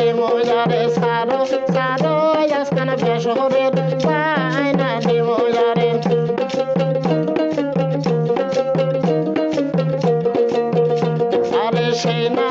বাইনা দে মোয়ারে সারো সারো আজকান বেশরের বাইনা দে মোয়ারে আরে সেই না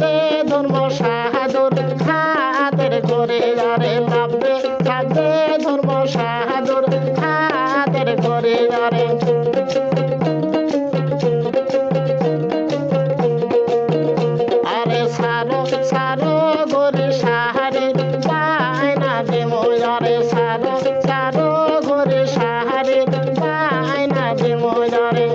দে ধর্ম সাহাদুর খাদের করে আরে লাভে খাদে ধর্ম সাহাদুর খাদের করে আরে। আরে সারো সারো গরে সাহারে পায় না দে আরে